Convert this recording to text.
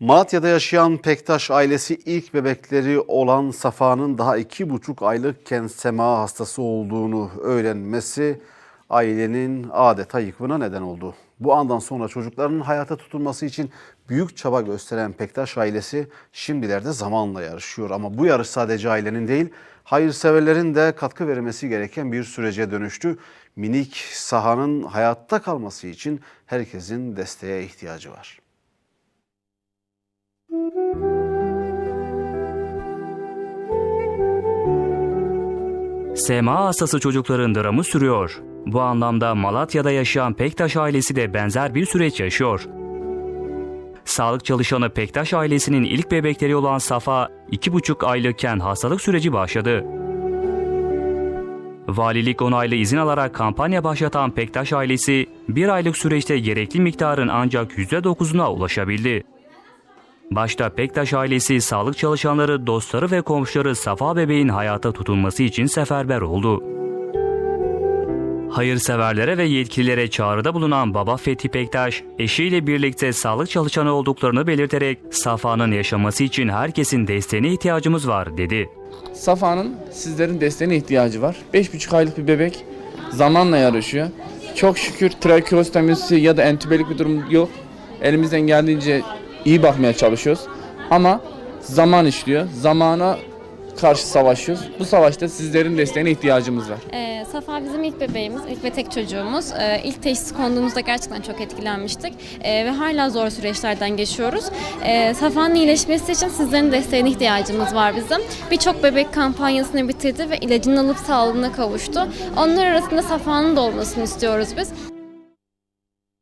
Malatya'da yaşayan Pektaş ailesi ilk bebekleri olan Safa'nın daha iki buçuk aylıkken sema hastası olduğunu öğrenmesi ailenin adeta yıkımına neden oldu. Bu andan sonra çocukların hayata tutulması için büyük çaba gösteren Pektaş ailesi şimdilerde zamanla yarışıyor. Ama bu yarış sadece ailenin değil, hayırseverlerin de katkı vermesi gereken bir sürece dönüştü. Minik sahanın hayatta kalması için herkesin desteğe ihtiyacı var. SMA hastası çocukların dramı sürüyor. Bu anlamda Malatya'da yaşayan Pektaş ailesi de benzer bir süreç yaşıyor. Sağlık çalışanı Pektaş ailesinin ilk bebekleri olan Safa, 2,5 aylıkken hastalık süreci başladı. Valilik onaylı izin alarak kampanya başlatan Pektaş ailesi, bir aylık süreçte gerekli miktarın ancak %9'una ulaşabildi. Başta Pektaş ailesi, sağlık çalışanları, dostları ve komşuları Safa bebeğin hayata tutulması için seferber oldu. Hayırseverlere ve yetkililere çağrıda bulunan baba Fethi Pektaş, eşiyle birlikte sağlık çalışanı olduklarını belirterek Safa'nın yaşaması için herkesin desteğine ihtiyacımız var dedi. Safa'nın sizlerin desteğine ihtiyacı var. 5,5 aylık bir bebek zamanla yarışıyor. Çok şükür trakeostomisi ya da entübelik bir durum yok. Elimizden geldiğince iyi bakmaya çalışıyoruz. Ama zaman işliyor. Zamana karşı savaşıyoruz. Bu savaşta sizlerin desteğine ihtiyacımız var. Ee, Safa bizim ilk bebeğimiz, ilk ve tek çocuğumuz. Ee, ilk teşhis konduğumuzda gerçekten çok etkilenmiştik Ee, ve hala zor süreçlerden geçiyoruz. Ee, Safa'nın iyileşmesi için sizlerin desteğine ihtiyacımız var bizim. Birçok bebek kampanyasını bitirdi ve ilacını alıp sağlığına kavuştu. Onlar arasında Safa'nın da olmasını istiyoruz biz.